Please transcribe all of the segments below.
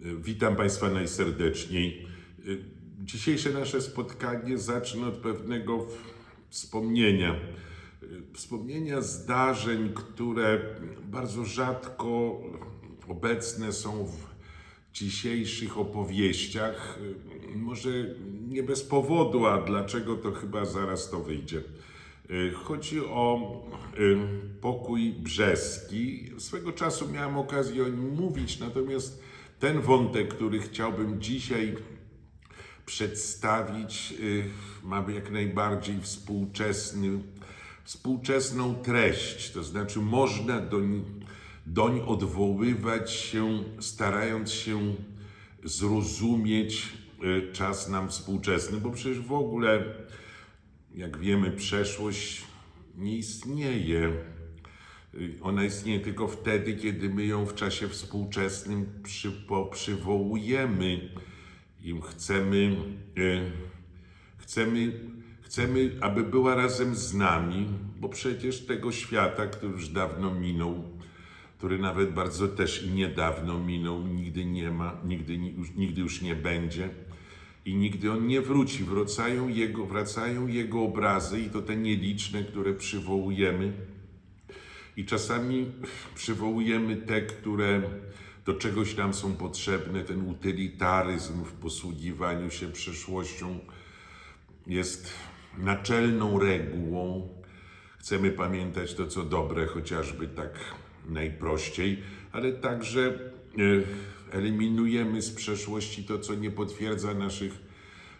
Witam Państwa najserdeczniej. Dzisiejsze nasze spotkanie zacznę od pewnego wspomnienia. Wspomnienia zdarzeń, które bardzo rzadko obecne są w dzisiejszych opowieściach. Może nie bez powodu, a dlaczego to chyba zaraz to wyjdzie. Chodzi o y, pokój brzeski. Swego czasu miałem okazję o nim mówić, natomiast ten wątek, który chciałbym dzisiaj przedstawić, y, ma jak najbardziej współczesny, współczesną treść. To znaczy, można doń, doń odwoływać się, starając się zrozumieć y, czas nam współczesny, bo przecież w ogóle jak wiemy, przeszłość nie istnieje. Ona istnieje tylko wtedy, kiedy my ją w czasie współczesnym przypo, przywołujemy i chcemy, e, chcemy, chcemy, aby była razem z nami, bo przecież tego świata, który już dawno minął, który nawet bardzo też i niedawno minął, nigdy nie ma, nigdy, już- nigdy już nie będzie i nigdy on nie wróci. Wracają jego, wracają jego obrazy i to te nieliczne, które przywołujemy. I czasami przywołujemy te, które do czegoś nam są potrzebne. Ten utylitaryzm w posługiwaniu się przeszłością jest naczelną regułą. Chcemy pamiętać to, co dobre, chociażby tak najprościej, ale także e, eliminujemy z przeszłości to, co nie potwierdza naszych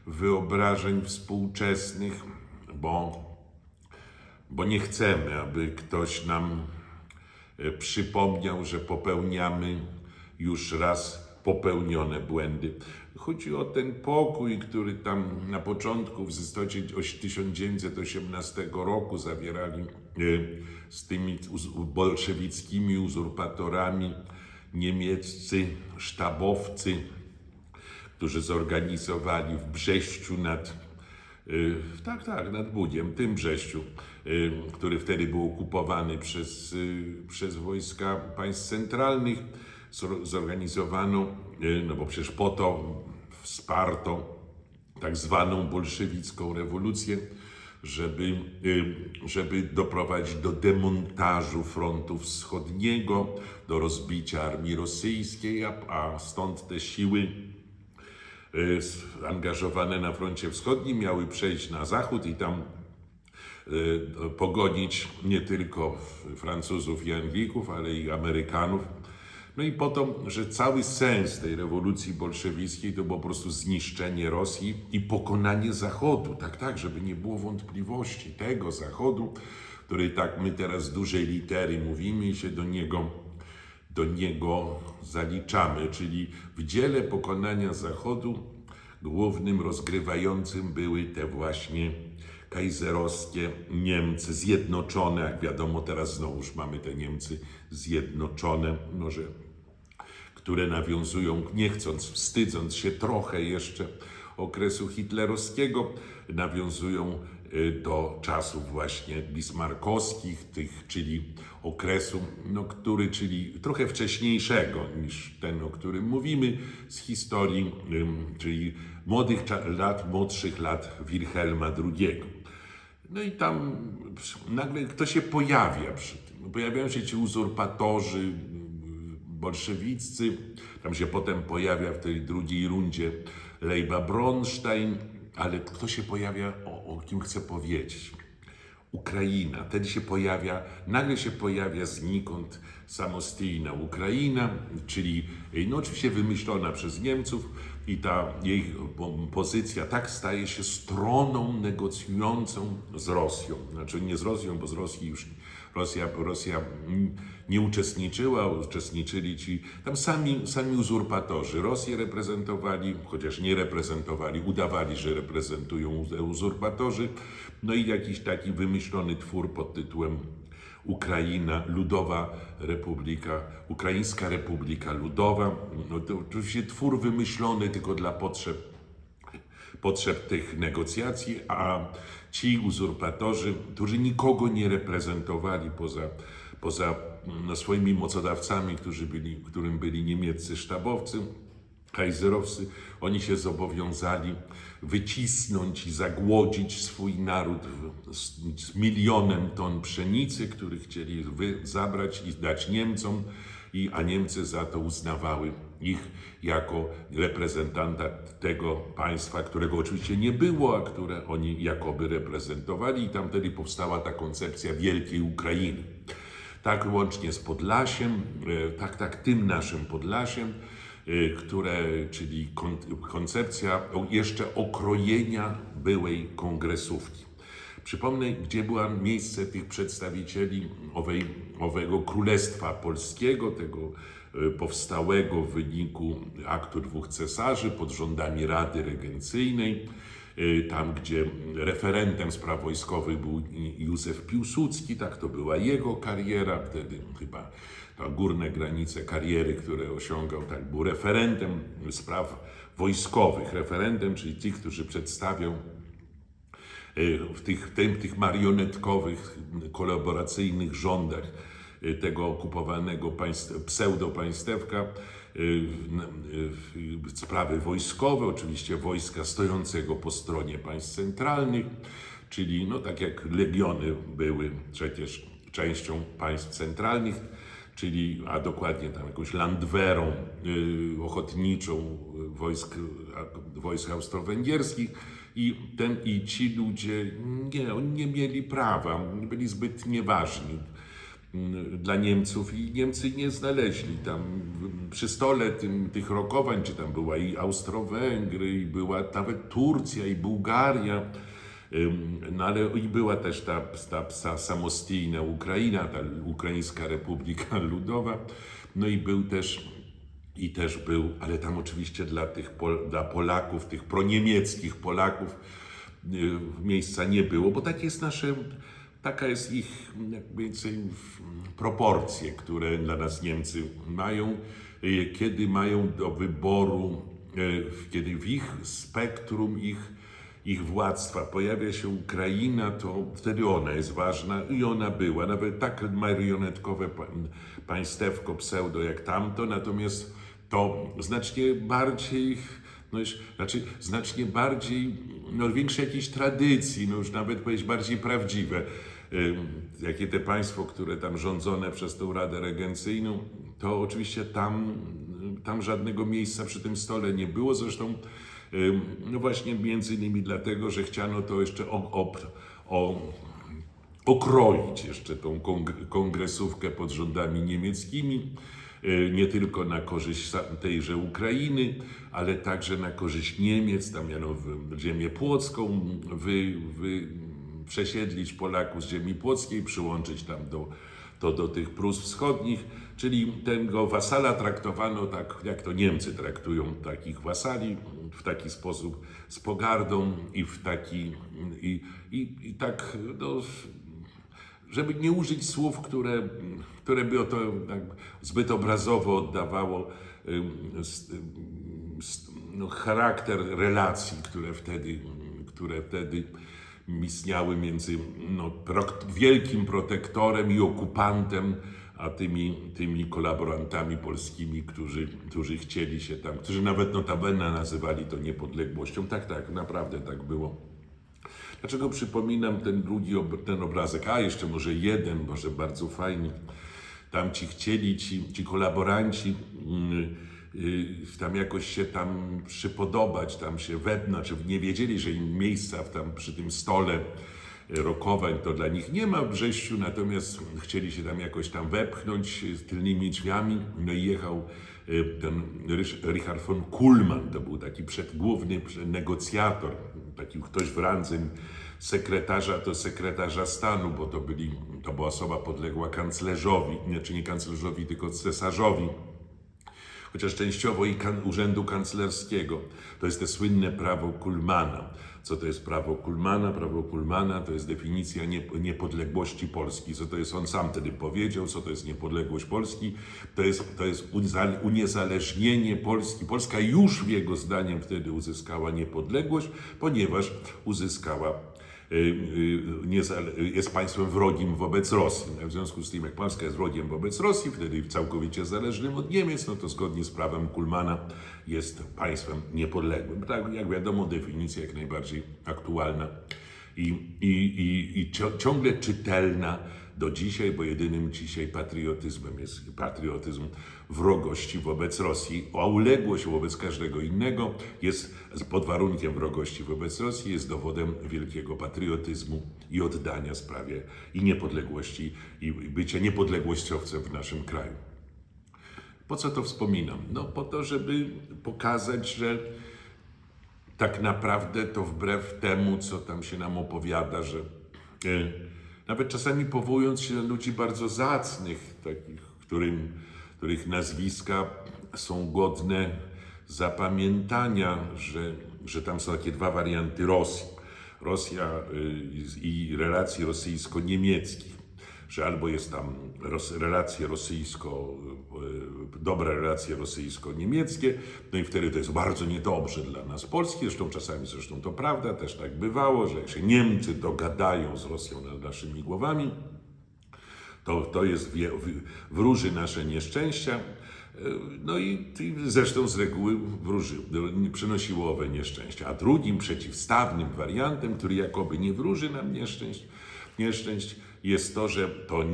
wyobrażeń współczesnych, bo, bo nie chcemy, aby ktoś nam e, przypomniał, że popełniamy już raz popełnione błędy. Chodzi o ten pokój, który tam na początku, w istocie 1918 roku zawierali e, z tymi bolszewickimi uzurpatorami niemieccy sztabowcy, którzy zorganizowali w Brześciu nad Y, Tak, tak, nad Budiem, tym Brześciu, który wtedy był okupowany przez, y, przez wojska państw centralnych. Zor- Zorganizowano, y, no bo przecież po to wsparto tak zwaną bolszewicką rewolucję, żeby, y, żeby doprowadzić do demontażu frontu wschodniego, do rozbicia armii rosyjskiej, a, a stąd te siły angażowane na froncie wschodnim miały przejść na zachód i tam y, pogonić nie tylko Francuzów i Anglików, ale i Amerykanów. No i po to, że cały sens tej rewolucji bolszewickiej to było po prostu zniszczenie Rosji i pokonanie Zachodu. Tak, tak, żeby nie było wątpliwości tego Zachodu, który tak my teraz dużej litery mówimy i się do niego do niego zaliczamy, czyli w dziele pokonania Zachodu głównym rozgrywającym były te właśnie kajzerowskie Niemcy zjednoczone, jak wiadomo teraz znowuż mamy te Niemcy zjednoczone, może które nawiązują, nie chcąc, wstydząc się trochę jeszcze okresu hitlerowskiego, nawiązują do czasów właśnie bismarckowskich, tych, czyli okresu, no, który, czyli trochę wcześniejszego niż ten, o którym mówimy, z historii, czyli młodych lat, młodszych lat Wilhelma II. No i tam nagle kto się pojawia przy tym. Pojawiają się ci uzurpatorzy y, bolszewiccy. Tam się potem pojawia w tej drugiej rundzie Lejba Bronstein, ale kto się pojawia, o, o kim chcę powiedzieć? Ukraina. Wtedy się pojawia, nagle się pojawia znikąd samostyjna Ukraina, czyli no oczywiście wymyślona przez Niemców i ta jej po- pozycja tak staje się stroną negocjującą z Rosją. Znaczy nie z Rosją, bo z Rosji już Rosja, Rosja nie uczestniczyła, uczestniczyli ci tam sami, sami uzurpatorzy. Rosję reprezentowali, chociaż nie reprezentowali, udawali, że reprezentują uzurpatorzy. No i jakiś taki wymyślony twór pod tytułem Ukraina, Ludowa Republika, Ukraińska Republika Ludowa. No to oczywiście twór wymyślony tylko dla potrzeb potrzeb tych negocjacji, a ci uzurpatorzy, którzy nikogo nie reprezentowali poza, poza no, swoimi mocodawcami, którzy byli, którym byli niemieccy sztabowcy, kajzerowscy, oni się zobowiązali wycisnąć i zagłodzić swój naród z, z milionem ton pszenicy, który chcieli wy, zabrać i dać Niemcom, i, a Niemcy za to uznawały ich jako reprezentanta tego państwa, którego oczywiście nie było, a które oni jakoby reprezentowali i tam wtedy powstała ta koncepcja wielkiej Ukrainy. Tak łącznie z Podlasiem, e, tak, tak tym naszym Podlasiem, e, które, czyli kon, koncepcja jeszcze okrojenia byłej kongresówki. Przypomnę, gdzie było miejsce tych przedstawicieli owej, owego Królestwa Polskiego, tego powstałego w wyniku aktu dwóch cesarzy pod rządami Rady Regencyjnej, e, tam gdzie referentem spraw wojskowych był Józef Piłsudski, tak to była jego kariera, wtedy chyba ta górne granice kariery, które osiągał, tak był referentem spraw wojskowych, referentem, czyli tych, którzy przedstawią y, w tych, tym, tych marionetkowych, kolaboracyjnych rządach y, tego okupowanego państw, pseudopaństewka, y, w- sprawy wojskowe, oczywiście wojska stojącego po stronie państw centralnych, czyli no tak jak legiony były przecież częścią państw centralnych, czyli a dokładnie tam jakąś landwerą y, ochotniczą y, wojsk, wojsk austro-węgierskich i, ten, i ci ludzie nie, nie mieli prawa, byli zbyt nieważni dla Niemców i Niemcy nie znaleźli tam przy stole tym, tych rokowań, czy tam była i Austro-Węgry, i była nawet Turcja, i Bułgaria, no ale i była też ta, ta, ta Ukraina, ta Ukraińska Republika Ludowa, no i był też i też był, ale tam oczywiście dla tych dla Polaków, tych proniemieckich Polaków y, miejsca nie było, bo tak jest nasze, taka jest ich więcej proporcje, które dla nas Niemcy mają, y, kiedy mają do wyboru, y, kiedy w ich spektrum ich ich władztwa pojawia się Ukraina, to wtedy ona jest ważna i ona była, nawet tak marionetkowe pa- państewko pseudo jak tamto, natomiast to znacznie bardziej, no znaczy znacznie bardziej, no większe jakieś tradycji, no już nawet powiedzieć bardziej prawdziwe. Jakie te państwo, które tam rządzone przez tą Radę Regencyjną, to oczywiście tam, tam żadnego miejsca przy tym stole nie było, zresztą No właśnie między innymi dlatego, że chciano to jeszcze o, o, o, okroić jeszcze tą kong- kongresówkę pod rządami niemieckimi, y, nie tylko na korzyść tejże Ukrainy, ale także na korzyść Niemiec, tam miano ziemię płocką, wy, wy, przesiedlić Polaków z ziemi płockiej, przyłączyć tam do, to do tych Prus wschodnich, czyli tego wasala traktowano tak, jak to Niemcy traktują takich wasali, w taki sposób z pogardą i w taki, i, i, i tak, no, żeby nie użyć słów, które, które by o to tak zbyt obrazowo oddawało no, charakter relacji, które wtedy, które wtedy istniały między no, wielkim protektorem i okupantem, a tymi, tymi kolaborantami polskimi, którzy, którzy chcieli się tam, którzy nawet notabene nazywali to niepodległością. Tak, tak, naprawdę tak było. Dlaczego przypominam ten drugi ob- ten obrazek? A jeszcze może jeden, może bardzo fajny. Tam ci chcieli, ci, ci kolaboranci, mm, y, tam jakoś się tam przypodobać, tam się znaczy nie wiedzieli, że im miejsca w tam przy tym stole y, rokowań to dla nich nie ma w Brześciu, natomiast chcieli się tam jakoś tam wepchnąć y, tylnymi drzwiami. No i jechał y, ten Richard von Kuhlmann, to był taki przedgłówny prze- negocjator, taki ktoś w randze sekretarza, to sekretarza stanu, bo to, byli, to była osoba podległa kanclerzowi, nie, czy nie kanclerzowi, tylko cesarzowi chociaż częściowo i kan- urzędu kanclerskiego. To jest te słynne prawo Kulmana. Co to jest prawo Kulmana? Prawo Kulmana to jest definicja nie, niepodległości Polski. Co to jest, on sam wtedy powiedział, co to jest niepodległość Polski. To jest, to jest uniezależnienie Polski. Polska już jego zdaniem wtedy uzyskała niepodległość, ponieważ uzyskała jest państwem wrogim wobec Rosji. W związku z tym, jak Polska jest wrogiem wobec Rosji, wtedy całkowicie zależnym od Niemiec, no to zgodnie z prawem Kulmana jest państwem niepodległym. Tak, jak wiadomo, definicja jak najbardziej aktualna i, i, i, i ciągle czytelna do dzisiaj, bo jedynym dzisiaj patriotyzmem jest patriotyzm wrogości wobec Rosji, a uległość wobec każdego innego jest pod warunkiem wrogości wobec Rosji jest dowodem wielkiego patriotyzmu i oddania sprawie i niepodległości i bycia niepodległościowcem w naszym kraju. Po co to wspominam? No po to, żeby pokazać, że tak naprawdę to wbrew temu, co tam się nam opowiada, że e, nawet czasami powołując się na ludzi bardzo zacnych, takich, którym, których nazwiska są godne zapamiętania, że, że tam są takie dwa warianty Rosji. Rosja y, i relacji rosyjsko-niemieckich że albo jest tam relacje rosyjsko, y, dobre relacje rosyjsko-niemieckie, no i wtedy to jest bardzo niedobrze dla nas Polski, zresztą czasami zresztą to prawda, też tak bywało, że jak się Niemcy dogadają z Rosją nad naszymi głowami, to, to jest wróży nasze nieszczęścia. E, No i, i zresztą z reguły wróży, przynosiło owe nieszczęścia. A drugim przeciwstawnym wariantem, który jakoby nie wróży nam nieszczęść, nieszczęść jest to, że to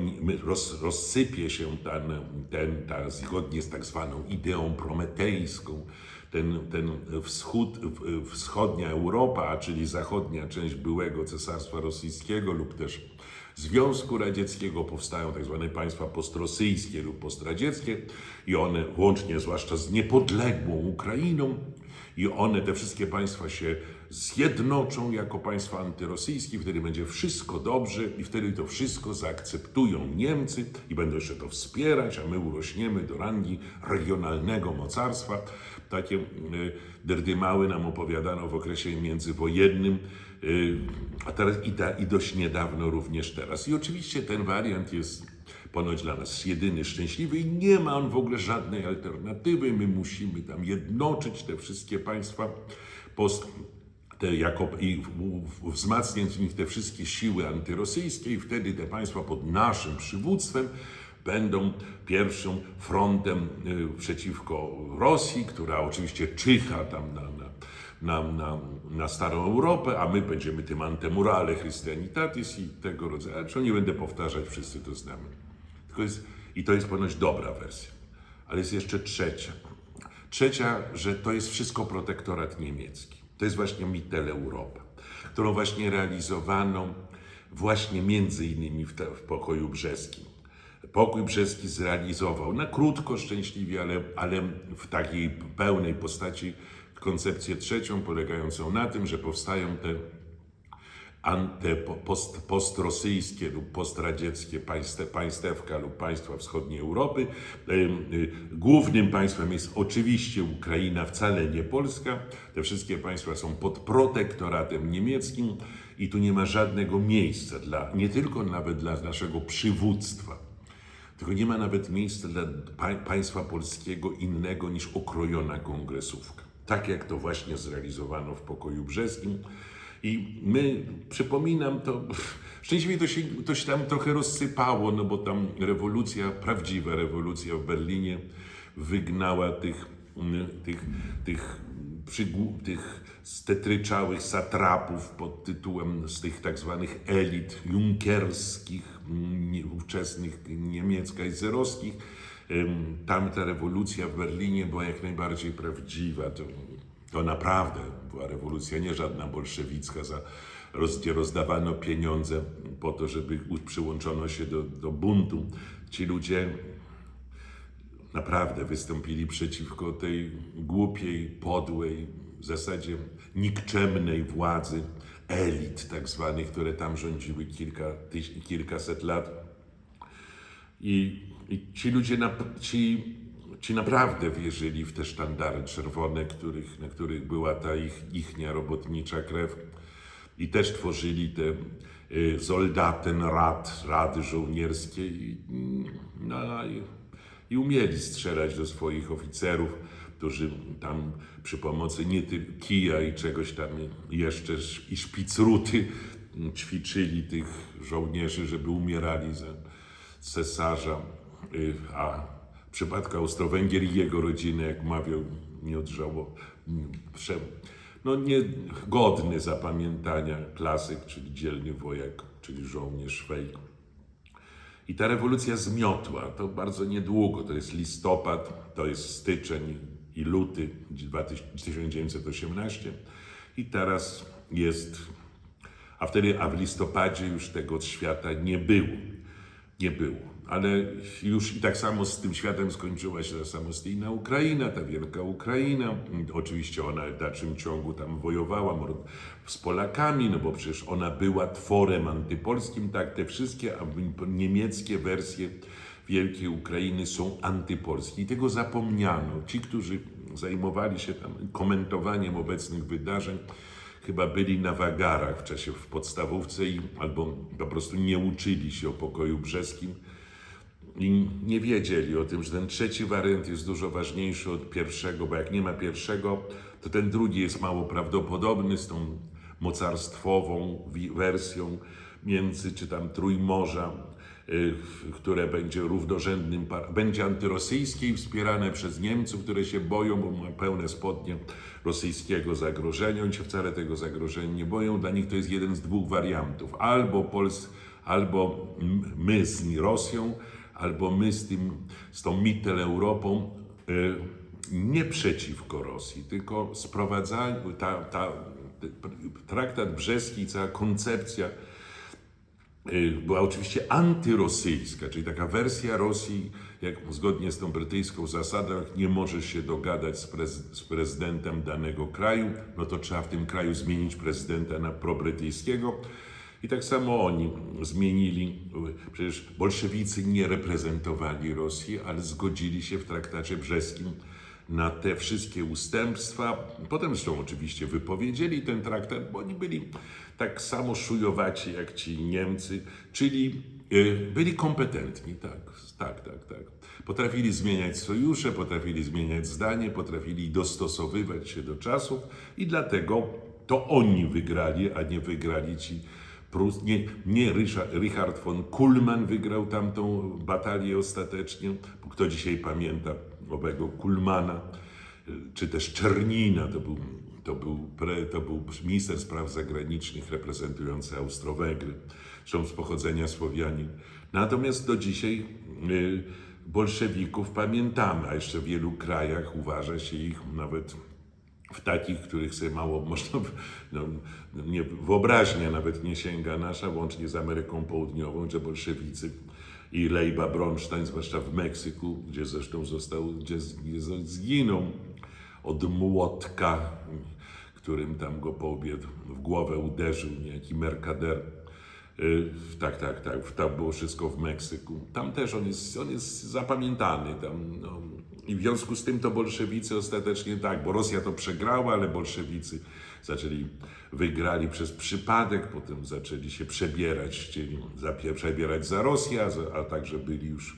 roz, rozsypie się ten, ten ta, zgodnie z tak zwaną ideą prometejską, ten, ten wschód, wschodnia Europa, czyli zachodnia część byłego Cesarstwa Rosyjskiego lub też Związku Radzieckiego powstają tak zwane państwa postrosyjskie lub postradzieckie i one łącznie zwłaszcza z niepodległą Ukrainą i one, te wszystkie państwa się zjednoczą jako państwa antyrosyjskie, wtedy będzie wszystko dobrze i wtedy to wszystko zaakceptują Niemcy i będą jeszcze to wspierać, a my urośniemy do rangi regionalnego mocarstwa. Takie y, derdymały nam opowiadano w okresie międzywojennym, y, a teraz i, da, i dość niedawno również teraz. I oczywiście ten wariant jest ponoć dla nas jedyny szczęśliwy i nie ma on w ogóle żadnej alternatywy. My musimy tam jednoczyć te wszystkie państwa post, te jako, i wzmacniać w nich te wszystkie siły antyrosyjskie i wtedy te państwa pod naszym przywództwem będą pierwszym frontem y, przeciwko Rosji, która oczywiście czyha tam na, na, na, na, na starą Europę, a my będziemy tym antemurale Christianitatis i tego rodzaju. Ale nie będę powtarzać, wszyscy to znamy. Tylko jest, I to jest ponoć dobra wersja. Ale jest jeszcze trzecia. Trzecia, że to jest wszystko protektorat niemiecki. To jest właśnie Mitteleuropa, którą właśnie realizowano właśnie między innymi w, te, w pokoju brzeskim. Pokój brzeski zrealizował na krótko, szczęśliwie, ale, ale w takiej pełnej postaci koncepcję trzecią, polegającą na tym, że powstają te ante, po- post, postrosyjskie lub postradzieckie państe, państewka lub państwa wschodniej Europy. Y, Głównym państwem jest oczywiście Ukraina, wcale nie Polska. Te wszystkie państwa są pod protektoratem niemieckim i tu nie ma żadnego miejsca dla, nie tylko nawet dla naszego przywództwa, tylko nie ma nawet miejsca dla pa państwa polskiego innego niż okrojona kongresówka. Tak jak to właśnie zrealizowano w pokoju brzeskim. I my, przypominam to, szczęśliwie to się, to się tam trochę rozsypało, no bo tam rewolucja, prawdziwa rewolucja w Berlinie wygnała tych, mm, tych, tych, przygł- tych stetryczałych satrapów pod tytułem z tych tak zwanych elit junkerskich, mm, ówczesnych niemiecko-kaiserowskich. Ym, Tamta rewolucja w Berlinie była jak najbardziej prawdziwa. To, to naprawdę była rewolucja, nie żadna bolszewicka, za, gdzie rozdawano pieniądze po to, żeby przyłączono się do, do buntu. Ci ludzie naprawdę wystąpili przeciwko tej głupiej, podłej, w zasadzie nikczemnej władzy elit tak zwanych, które tam rządziły kilka, tyś, kilkaset lat. I, i ci ludzie, ci, ci naprawdę wierzyli w te sztandary czerwone, których, na których była ta ich, ichnia robotnicza krew. I też tworzyli te y, Soldatenrat, rady żołnierskie i, mm, no, i, i umieli strzelać do swoich oficerów, którzy tam przy pomocy nie kija i czegoś tam jeszcze i szpicruty ćwiczyli tych żołnierzy, żeby umierali za cesarza, y, a przypadku Austro-Węgier i jego rodziny, jak mawiał, nie odżało, prze, no nie godny zapamiętania klasyk, czyli dzielny wojak, czyli żołnierz Szwejk. I ta rewolucja zmiotła. To bardzo niedługo. To jest listopad, to jest styczeń i luty 1918. I teraz jest. A wtedy, a w listopadzie już tego świata nie było. Nie było. Ale już i tak samo z tym światem skończyła się ta samostijna Ukraina, ta wielka Ukraina. Oczywiście ona w dalszym ciągu tam wojowała z Polakami, no bo przecież ona była tworem antypolskim, tak, te wszystkie niemieckie wersje Wielkiej Ukrainy są antypolskie. I tego zapomniano. Ci, którzy zajmowali się tam komentowaniem obecnych wydarzeń, chyba byli na wagarach w czasie w podstawówce i albo po prostu nie uczyli się o pokoju brzeskim i nie wiedzieli o tym, że ten trzeci wariant jest dużo ważniejszy od pierwszego, bo jak nie ma pierwszego, to ten drugi jest mało prawdopodobny z tą mocarstwową wersją między, czy tam Trójmorza, y, które będzie równorzędnym, będzie antyrosyjskie i wspierane przez Niemców, które się boją, bo ma pełne spodnie rosyjskiego zagrożenia. Oni się wcale tego zagrożenia nie boją. Dla nich to jest jeden z dwóch wariantów. Albo Pols, albo my z Rosją, albo my z, tym, z tą Mitteleuropą y, nie przeciwko Rosji, tylko sprowadzanie, ta, ta, traktat brzeski cała koncepcja y, była oczywiście antyrosyjska, czyli taka wersja Rosji, jak zgodnie z tą brytyjską zasadą, jak nie możesz się dogadać z, prez, z prezydentem danego kraju, no to trzeba w tym kraju zmienić prezydenta na probrytyjskiego. I tak samo oni zmienili, przecież bolszewicy nie reprezentowali Rosji, ale zgodzili się w traktacie brzeskim na te wszystkie ustępstwa. Potem zresztą oczywiście wypowiedzieli ten traktat, bo oni byli tak samo szujowaci jak ci Niemcy, czyli y, byli kompetentni, tak, tak, tak, tak. Potrafili zmieniać sojusze, potrafili zmieniać zdanie, potrafili dostosowywać się do czasów i dlatego to oni wygrali, a nie wygrali ci Prus, nie, nie Richard, Richard von Kuhlmann wygrał tamtą batalię ostatecznie. Kto dzisiaj pamięta owego Kuhlmana, czy też Czernina, to był, to był, pre, to był minister spraw zagranicznych reprezentujący Austro-Węgry, zresztą z pochodzenia Słowianin. Natomiast do dzisiaj y, bolszewików pamiętamy, a jeszcze w wielu krajach uważa się ich nawet w takich, których sobie mało można, no, nie, wyobraźnia nawet nie sięga nasza, łącznie z Ameryką Południową, że bolszewicy i Lejba Bronstein, zwłaszcza w Meksyku, gdzie zresztą został, gdzie, gdzie zginął od młotka, którym tam go po obied w głowę uderzył niejaki Mercader. Y, Tak, tak, tak. Tam było wszystko w Meksyku. Tam też on jest, on jest zapamiętany. Tam, no. I w związku z tym to bolszewicy ostatecznie tak, bo Rosja to przegrała, ale bolszewicy zaczęli, wygrali przez przypadek, potem zaczęli się przebierać, chcieli zapie- przebierać za Rosję, a, za- także byli już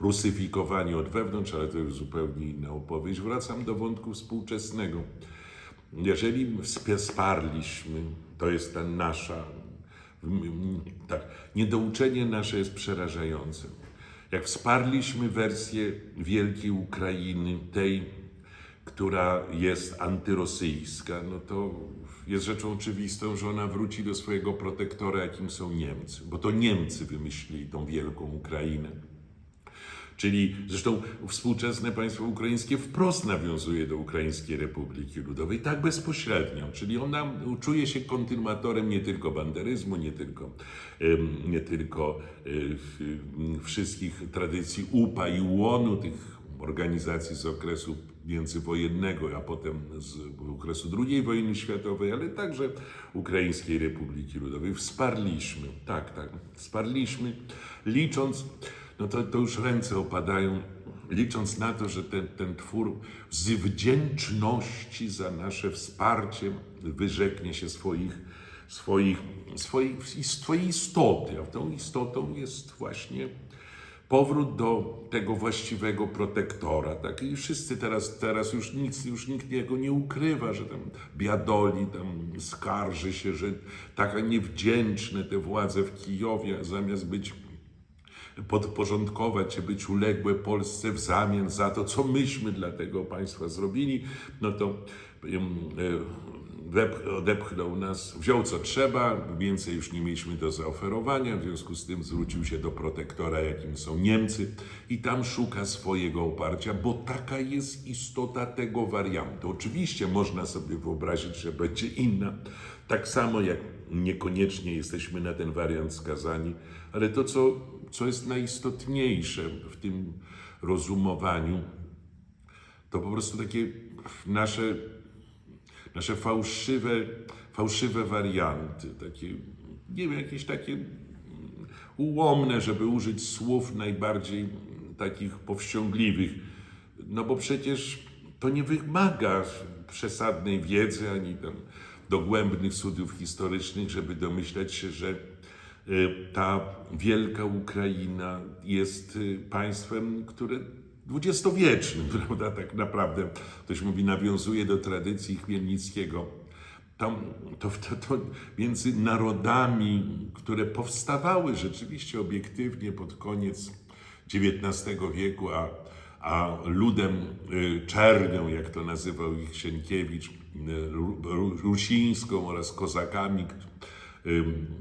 rusyfikowani od wewnątrz, ale to już zupełnie inna opowieść. Wracam do wątku współczesnego. Jeżeli wsparliśmy, to jest ta nasza, tak, niedouczenie nasze jest przerażające. Jak wsparliśmy wersję wielkiej Ukrainy, tej, która jest antyrosyjska, no to jest rzeczą oczywistą, że ona wróci do swojego protektora, jakim są Niemcy, bo to Niemcy wymyślili tą wielką Ukrainę. Czyli zresztą współczesne państwo ukraińskie wprost nawiązuje do Ukraińskiej Republiki Ludowej, tak bezpośrednio. Czyli ona czuje się kontynuatorem nie tylko banderyzmu, nie tylko, nie tylko e, wszystkich tradycji UPA i UON-u, tych organizacji z okresu międzywojennego, a potem z okresu II wojny światowej, ale także Ukraińskiej Republiki Ludowej. Wsparliśmy, tak, tak, wsparliśmy, licząc, no to, to już ręce opadają, licząc na to, że ten, ten twór z wdzięczności za nasze wsparcie wyrzeknie się swoich, swoich, swoich, swojej istoty, a tą istotą jest właśnie powrót do tego właściwego protektora. Tak? I wszyscy teraz, teraz już nic, już nikt jego nie ukrywa, że tam biadoli, tam skarży się, że taka niewdzięczne te władze w Kijowie, zamiast być podporządkować się, być uległe Polsce w zamian za to, co myśmy dla tego państwa zrobili, no to e, odepchnął nas, wziął co trzeba, więcej już nie mieliśmy do zaoferowania, w związku z tym zwrócił się do protektora, jakim są Niemcy i tam szuka swojego oparcia, bo taka jest istota tego wariantu. Oczywiście można sobie wyobrazić, że będzie inna, tak samo jak niekoniecznie jesteśmy na ten wariant skazani, ale to, co, co jest najistotniejsze w tym rozumowaniu, to po prostu takie nasze, nasze fałszywe, fałszywe warianty, takie, nie wiem, jakieś takie ułomne, żeby użyć słów najbardziej takich powściągliwych. No bo przecież to nie wymaga przesadnej wiedzy ani tam dogłębnych studiów historycznych, żeby domyśleć się, że y, ta wielka Ukraina jest y, państwem, które dwudziestowiecznym, prawda, tak naprawdę. Ktoś mówi, nawiązuje do tradycji Chmielnickiego. Tam, to, to, to między narodami, które powstawały rzeczywiście obiektywnie pod koniec XIX wieku, a, a ludem y, czernią, jak to nazywał ich Sienkiewicz, y, ru- ru- rusińską oraz kozakami,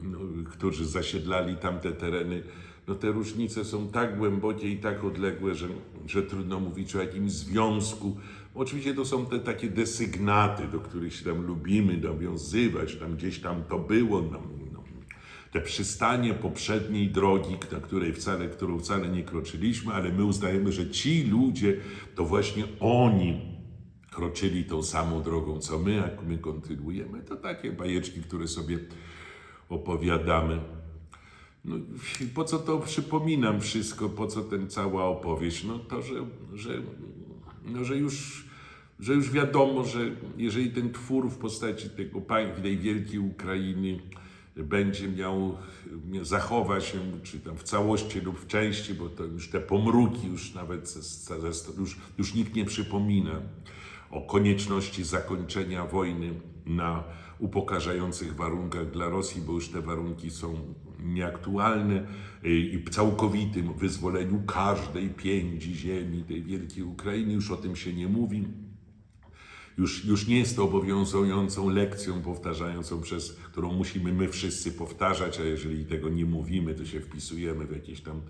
no, którzy zasiedlali tamte tereny, no te różnice są tak głębokie i tak odległe, że, że trudno mówić o jakimś związku. Oczywiście to są te takie desygnaty, do których się tam lubimy nawiązywać, tam gdzieś tam to było, te przystanie poprzedniej drogi, na której wcale, którą wcale nie kroczyliśmy, ale my uznajemy, że ci ludzie, to właśnie oni kroczyli tą samą drogą, co my, jak my kontynuujemy. To takie bajeczki, które sobie opowiadamy. No, po co to przypominam wszystko, po co ten cała opowieść? No to, że, że, no, że, już, że już wiadomo, że jeżeli ten twór w postaci tego tej wielkiej Ukrainy będzie miał, zachowa się, czy tam w całości lub w części, bo to już te pomruki już nawet ze, ze, już, już nikt nie przypomina o konieczności zakończenia wojny na upokarzających warunkach dla Rosji, bo już te warunki są nieaktualne y, i całkowitym wyzwoleniu każdej piędzi ziemi tej wielkiej Ukrainy, już o tym się nie mówi. Już, już nie jest to obowiązującą lekcją powtarzającą, przez którą musimy my wszyscy powtarzać, a jeżeli tego nie mówimy, to się wpisujemy w jakieś tam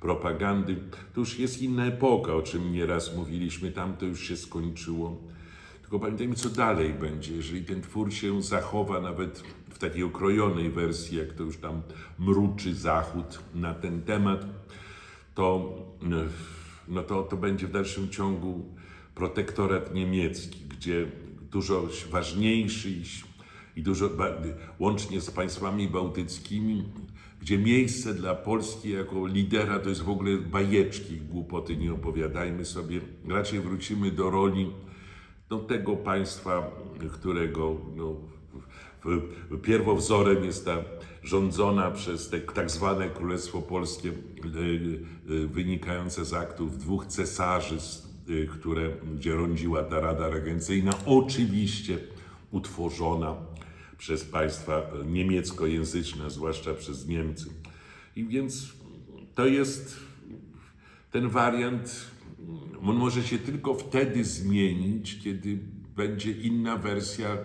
propagandy. To już jest inna epoka, o czym nieraz mówiliśmy, tam to już się skończyło. Tylko pamiętajmy, co dalej będzie, jeżeli ten twór się zachowa nawet w takiej okrojonej wersji, jak to już tam mruczy Zachód na ten temat, to, no to, to będzie w dalszym ciągu protektorat niemiecki, gdzie dużo ważniejszy i, dużo łącznie z państwami bałtyckimi, gdzie miejsce dla Polski jako lidera to jest w ogóle bajeczki, głupoty nie opowiadajmy sobie. Raczej wrócimy do roli no, tego państwa, którego no, pierwowzorem jest ta rządzona przez te tak zwane Królestwo Polskie, y, y, wynikające z aktów dwóch cesarzy, które, gdzie rządziła ta Rada Regencyjna, oczywiście utworzona przez państwa niemieckojęzyczne, zwłaszcza przez Niemcy. I więc to jest ten wariant on może się tylko wtedy zmienić, kiedy będzie inna wersja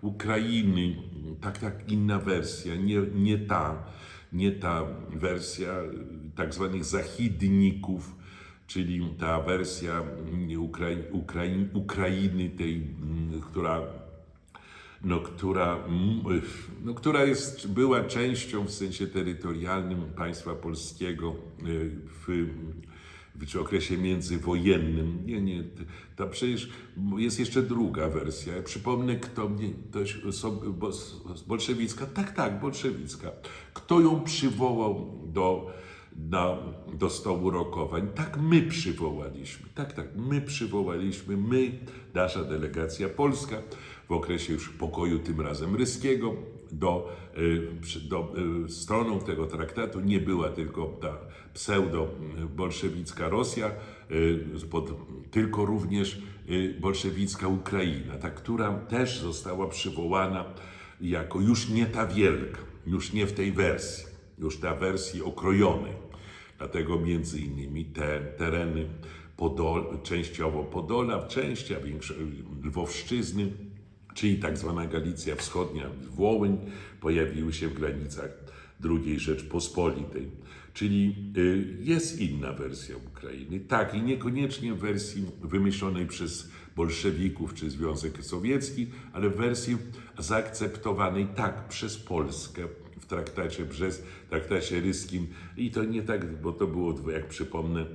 Ukrainy. Tak, tak, inna wersja, nie, nie ta, nie ta wersja tak zwanych zachidników, czyli ta wersja Ukrai, Ukrai, Ukrainy, tej, mm, która no, która, mm, no, która jest, była częścią w sensie terytorialnym państwa polskiego y, w, w okresie międzywojennym. Nie, nie, to przecież jest jeszcze druga wersja. Ja przypomnę, kto mnie, bo- bolszewicka, tak, tak, bolszewicka. Kto ją przywołał do, na, do stołu rokowań? Tak, my przywołaliśmy. Tak, tak, my przywołaliśmy, my, nasza delegacja polska, w okresie już pokoju tym razem ryskiego, do, y, do, y, stroną tego traktatu nie była tylko ta pseudo-bolszewicka Rosja, y, pod, tylko również bolszewicka Ukraina, ta, która też została przywołana jako już nie ta wielka, już nie w tej wersji, już ta wersji okrojonej. Dlatego między innymi te tereny Podol, częściowo Podola, część, a Lwowszczyzny, czyli tak zwana Galicja Wschodnia, Wołyń, pojawiły się w granicach II Rzeczpospolitej. Czyli y, jest inna wersja Ukrainy. Tak, i niekoniecznie w wersji wymyślonej przez bolszewików czy Związek Sowiecki, ale w wersji zaakceptowanej tak przez Polskę traktacie Brzesk, w traktacie ryskim. I to nie tak, bo to było, jak przypomnę,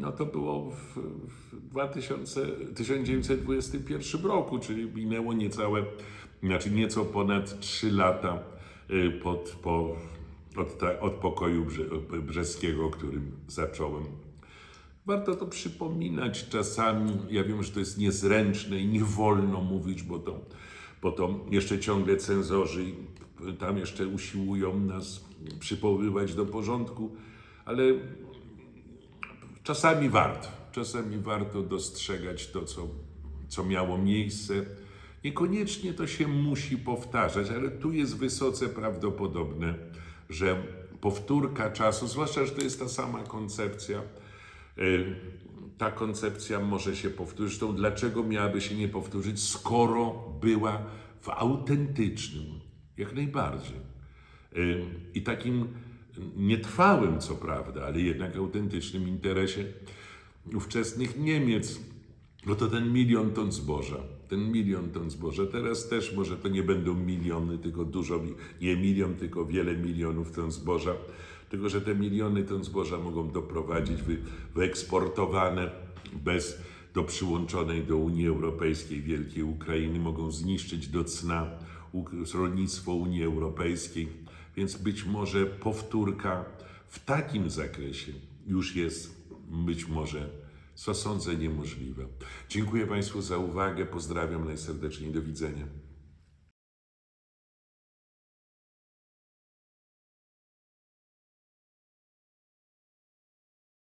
no to było w, w 2000, 1921 roku, czyli minęło niecałe, znaczy nieco ponad 3 lata y, pod, po, od, ta, od pokoju brze, brzeskiego, którym zacząłem. Warto to przypominać czasami. Ja wiem, że to jest niezręczne i nie wolno mówić, bo to, bo to jeszcze ciągle cenzorzy tam jeszcze usiłują nas przypoływać do porządku, ale czasami warto. Czasami warto dostrzegać to, co, co miało miejsce. Niekoniecznie to się musi powtarzać, ale tu jest wysoce prawdopodobne, że powtórka czasu, zwłaszcza, że to jest ta sama koncepcja, y, ta koncepcja może się powtórzyć. Zresztą dlaczego miałaby się nie powtórzyć, skoro była w autentycznym, jak najbardziej, i takim nietrwałym, co prawda, ale jednak autentycznym interesie ówczesnych Niemiec. No to ten milion ton zboża, ten milion ton zboża. Teraz też może to nie będą miliony, tylko dużo, nie milion, tylko wiele milionów ton zboża. Tylko, że te miliony ton zboża mogą doprowadzić wy, wyeksportowane bez do przyłączonej do Unii Europejskiej wielkiej Ukrainy, mogą zniszczyć do cna rolnictwo Unii Europejskiej. Więc być może powtórka w takim zakresie już jest być może, co sądzę, niemożliwe. Dziękuję Państwu za uwagę. Pozdrawiam najserdeczniej. Do widzenia.